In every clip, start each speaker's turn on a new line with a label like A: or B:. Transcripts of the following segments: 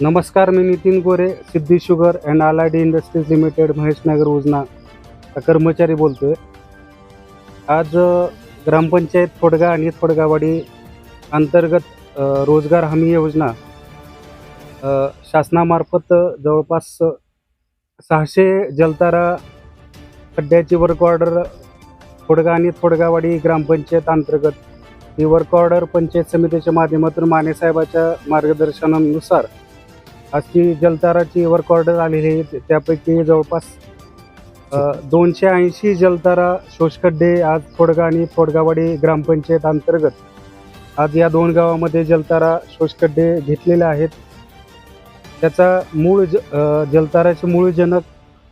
A: नमस्कार मी Nitin Gore Siddhi sugar and allied industries limited Maheshnagar Ujana. कर्मचारी कर्मचारी आहे आज ग्रामपंचायत फोडगा आणि फोडगावाडी अंतर्गत रोजगार हमी योजना शासनामार्फत जवळपास सहाशे जलतारा खड्ड्याची वर्क ऑर्डर फोडगा आणि फोडगावाडी ग्रामपंचायत अंतर्गत. ही वर्क ऑर्डर पंचायत समितीच्या माध्यमातून मानेसाहेबाच्या मार्गदर्शनानुसार अशी जलताराची वर्क ऑर्डर आलेली आहे. त्यापैकी जवळपास दोनशे ऐंशी जलतारा शोषखड्डे आज फोडगा आणि फोडगावाडी ग्रामपंचायत अंतर्गत आज या दोन गावामध्ये जलतारा शोषखड्डे घेतलेले आहेत. त्याचा मूळ ज जलताराचे मूळ जनक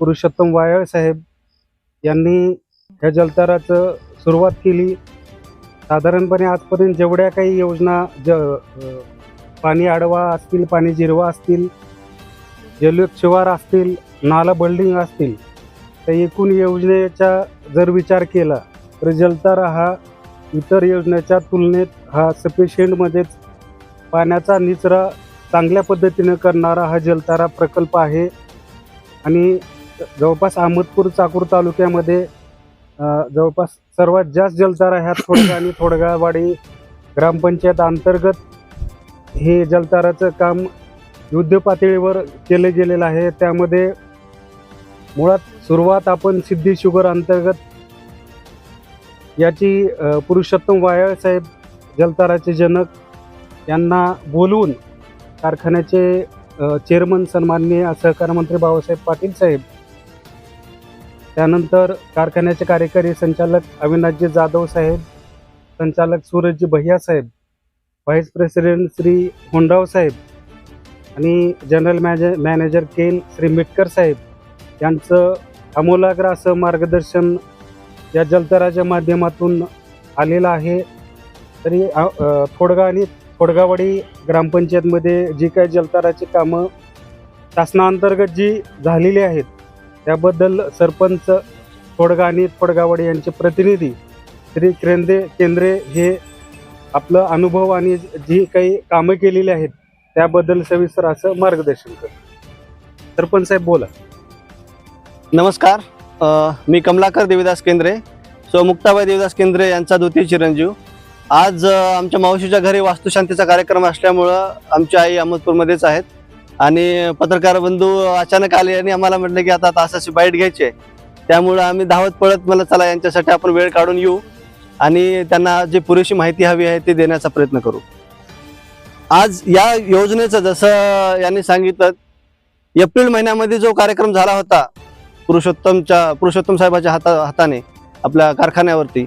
A: पुरुषोत्तम वायाळ साहेब यांनी ह्या जलताराचं सुरुवात केली. साधारणपणे आजपर्यंत जेवढ्या काही योजना ज पाणी आडवा असतील पाणी जिरवा असतील जलयुक्त शिवार असतील नाला बल्डिंग असतील तर एकूण योजनेचा जर विचार केला तर जलतारा हा इतर योजनेच्या तुलनेत हा सफिशियंटमध्येच पाण्याचा निचरा चांगल्या पद्धतीनं करणारा हा जलतारा प्रकल्प आहे. आणि जवळपास अहमदपूर चाकूर तालुक्यामध्ये जवळपास सर्वात जास्त जलतारा ह्या थोडगा आणि थोडगावाडी ग्रामपंचायत अंतर्गत हे जलताराचं काम युद्ध पातळीवर केलं गेलेलं आहे. त्यामध्ये मुळात सुरुवात आपण सिद्धी शुगर अंतर्गत याची पुरुषोत्तम वायाळ साहेब जलताराचे जनक यांना बोलवून कारखान्याचे चेअरमन सन्माननीय सहकार मंत्री बाबासाहेब पाटील साहेब त्यानंतर कारखान्याचे कार्यकारी संचालक अविनाशजी जाधव साहेब संचालक सूरजजी भैया साहेब व्हाईस प्रेसिडेंट श्री होंडाव साहेब आणि जनरल मॅज मॅनेजर केन श्री मिटकर साहेब यांचं अमोलाग्र असं मार्गदर्शन या जलतराच्या माध्यमातून आलेलं आहे. तरी थोडगा आणि थोडगावाडी ग्रामपंचायतमध्ये जी काही जलताराची कामं शासनाअंतर्गत जी झालेली आहेत त्याबद्दल सरपंच थोडगा आणि थोडगावाडी यांचे प्रतिनिधी श्री केंद्रे केंद्रे हे आपलं अनुभव आणि जी काही कामं केलेली आहेत त्याबद्दल सविस्तर असं मार्गदर्शन करतो सरपंच साहेब बोला.
B: नमस्कार. अ, मी कमलाकर देवीदास केंद्रे सो मुक्ताबाई देवीदास केंद्रे यांचा द्वितीय चिरंजीव. आज अ, आमच्या मावशीच्या घरी वास्तुशांतीचा कार्यक्रम असल्यामुळं आमची आई अहमदपूरमध्येच आहेत. आणि पत्रकार बंधू अचानक आले आणि आम्हाला म्हटलं की आता तासाची बाईट घ्यायची आहे. त्यामुळं आम्ही धावत पळत मला चला यांच्यासाठी आपण वेळ काढून येऊ. आणि त्यांना जी पुरेशी माहिती हवी आहे ती देण्याचा प्रयत्न करू. आज या योजनेचं जसं यांनी सांगितलं एप्रिल महिन्यामध्ये जो कार्यक्रम झाला होता पुरुषोत्तमच्या पुरुषोत्तम साहेबाच्या हाता हाताने आपल्या कारखान्यावरती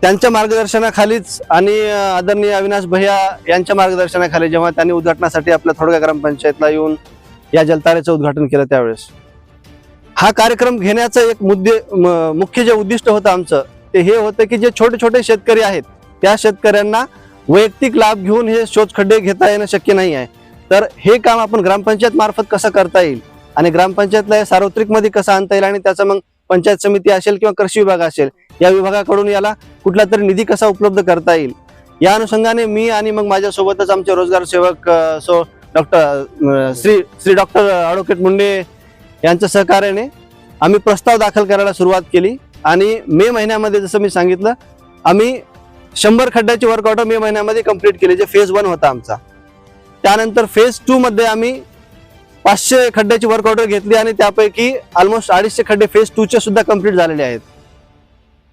B: त्यांच्या मार्गदर्शनाखालीच आणि आदरणीय अविनाश भैया यांच्या मार्गदर्शनाखाली जेव्हा त्यांनी उद्घाटनासाठी आपल्या थोडक्या ग्रामपंचायतला येऊन या जलतारेचं उद्घाटन केलं त्यावेळेस. हा कार्यक्रम घेण्याचं एक मुद्दे म- मुख्य जे उद्दिष्ट होतं आमचं ते हे होतं की जे छोटे छोटे शेतकरी आहेत त्या शेतकऱ्यांना वैयक्तिक लाभ घेऊन हे शोधखड्डे घेता येणं शक्य नाही आहे. तर हे काम आपण ग्रामपंचायत मार्फत कसं करता येईल आणि ग्रामपंचायतला हे सार्वत्रिकमध्ये कसं आणता येईल आणि त्याचं मग पंचायत समिती असेल किंवा कृषी विभाग असेल या विभागाकडून याला कुठला तरी निधी कसा उपलब्ध करता येईल? या अनुषंगाने मी आणि मग माझ्यासोबतच आमचे रोजगार सेवक so doctor Shri Shri doctor advocate Munde यांच्या सहकार्याने आम्ही प्रस्ताव दाखल करायला सुरुवात केली. आणि मे महिन्यामध्ये जसं मी सांगितलं आम्ही शंभर खड्ड्याचे वर्कआउट मे महिन्यामध्ये कंप्लीट केले जे फेज वन होता आमचा. त्यानंतर फेज टू मध्ये आम्ही पाचशे खड्ड्याची वर्कआउट घेतली आणि त्यापैकी ऑलमोस्ट अडीचशे खड्डे फेज टूचे सुद्धा कंप्लीट झालेले आहेत.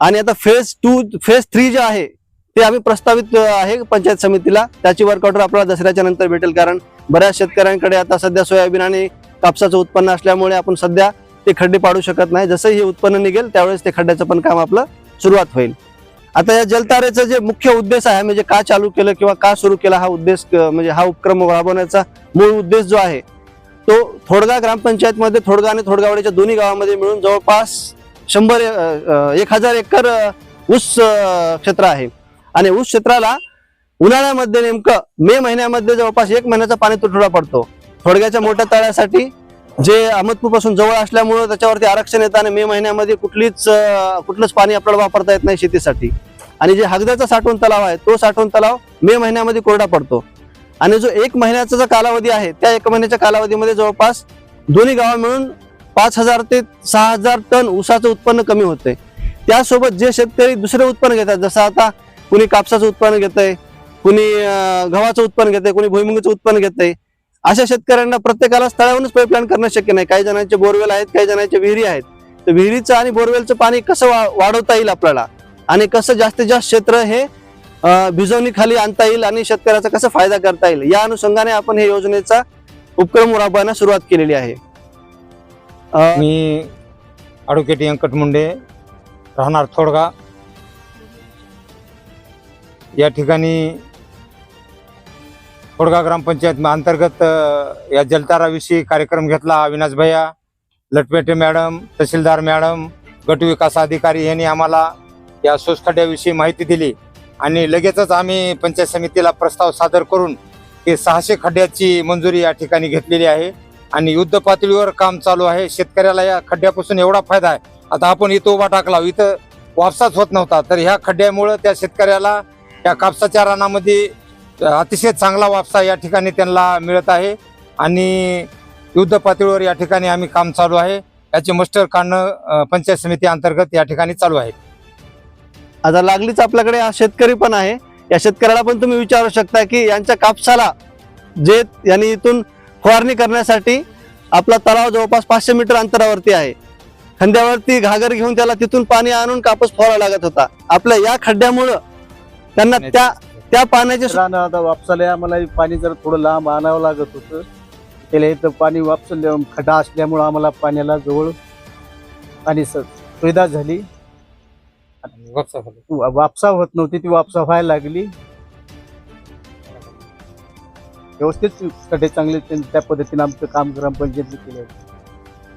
B: आणि आता फेज टू फेज थ्री जे आहे ते आम्ही प्रस्तावित आहे पंचायत समितीला. त्याची वर्कआउट आपल्याला दसऱ्याच्या नंतर भेटेल कारण बऱ्याच शेतकऱ्यांकडे आता सध्या सोयाबीन आणि कापसाचं उत्पन्न असल्यामुळे आपण सध्या ते खड्डे पाडू शकत नाही. जसं हे उत्पन्न निघेल त्यावेळेस ते खड्ड्याचं पण काम आपलं सुरुवात होईल. आता या जलतारेचं जे मुख्य उद्देश आहे म्हणजे का चालू केलं किंवा का सुरू केला हा उद्देश म्हणजे हा उपक्रम राबवण्याचा मूळ उद्देश जो आहे तो थोडगा ग्रामपंचायतमध्ये थोडगा आणि थोडगावडीच्या दोन्ही गावामध्ये मिळून जवळपास शंभर एक हजार एकर ऊस क्षेत्र आहे. आणि ऊस क्षेत्राला उन्हाळ्यामध्ये नेमकं मे महिन्यामध्ये जवळपास एक महिन्याचा पाणी तुटवडा पडतो. थोडग्याच्या मोठ्या तळ्यासाठी जे अहमदपूरपासून जवळ असल्यामुळं त्याच्यावरती आरक्षण येतं आणि मे महिन्यामध्ये कुठलीच कुठलंच पाणी आपल्याला वापरता येत नाही शेतीसाठी. आणि जे हगदाचा साठवण तलाव आहे तो साठवण तलाव मे महिन्यामध्ये कोरडा पडतो. आणि जो एक महिन्याचा जो कालावधी आहे त्या एक महिन्याच्या कालावधीमध्ये जवळपास दोन्ही गावं मिळून पाच हजार ते सहा हजार टन ऊसाचं उत्पन्न कमी होते त्यासोबत जे शेतकरी दुसरे उत्पन्न घेतात जसं आता कुणी कापसाचं उत्पन्न घेतंय कुणी गव्हाचं उत्पन्न घेतंय कुणी भुईमुगाचं उत्पन्न घेतंय अशा शेतकऱ्यांना प्रत्येकाला स्थळावरूनच पाईपलाईन करणं शक्य नाही. काही जणांचे बोरवेल आहेत काही जणांचे विहिरी आहेत. तर विहिरीचं आणि बोरवेलचं पाणी कसं वा- वाढवता येईल आपल्याला? आणि कसं जास्तीत जास्त क्षेत्र हे भिजवणीखाली आणता येईल आणि शेतकऱ्याचा कसा फायदा करता येईल? या अनुषंगाने आपण हे योजनेचा उपक्रम राबवायला सुरुवात केलेली आहे.
C: मी ॲडव्होकेट व्यंकट मुंडे राहणार थोडगा या ठिकाणी थोडगा ग्रामपंचायत अंतर्गत या जलताराविषयी कार्यक्रम घेतला अविनाश भैया लटपेटे मॅडम तहसीलदार मॅडम गटविकास अधिकारी यांनी आम्हाला या सोसखड्याविषयी माहिती दिली. आणि लगेचच आम्ही पंचायत समितीला प्रस्ताव सादर करून हे सहाशे खड्ड्याची मंजुरी या ठिकाणी घेतलेली आहे. आणि युद्ध पातळीवर काम चालू आहे. शेतकऱ्याला या खड्ड्यापासून एवढा फायदा आहे. आता आपण इथं उभा टाकला इथं वापसाच होत नव्हता. तर ह्या खड्ड्यामुळं त्या शेतकऱ्याला या कापसाच्या रानामध्ये अतिशय चांगला वापसा या ठिकाणी त्यांना मिळत आहे. आणि युद्ध पातळीवर या ठिकाणी आम्ही काम चालू आहे. याचे मस्टर काढणं पंचायत समिती अंतर्गत या ठिकाणी चालू आहे.
B: आता लागलीच आपल्याकडे हा शेतकरी पण आहे. या शेतकऱ्याला पण तुम्ही विचारू शकता की यांच्या कापसाला जे यांनी इथून फवारणी करण्यासाठी आपला तलाव जवळपास पाचशे मीटर अंतरावरती आहे. खंद्यावरती घागर घेऊन त्याला तिथून पाणी आणून कापूस फवारा लागत होता. आपल्या या खड्ड्यामुळं त्यांना त्या त्या पाण्याची सु-
D: राहणं आता वापसाला आम्हाला पाणी जर थोडं लांब आणावं लागत होतं. त्याला इथं पाणी वापस खड्डा असल्यामुळं आम्हाला पाण्याला जवळ आणि स- सुविधा झाली. वा- वापसा होत नव्हती. ती वापसा व्हायला लागली. व्यवस्थित खड्डे चांगले त्या त्या पद्धतीने आमचं काम ग्रामपंचायतने केलं.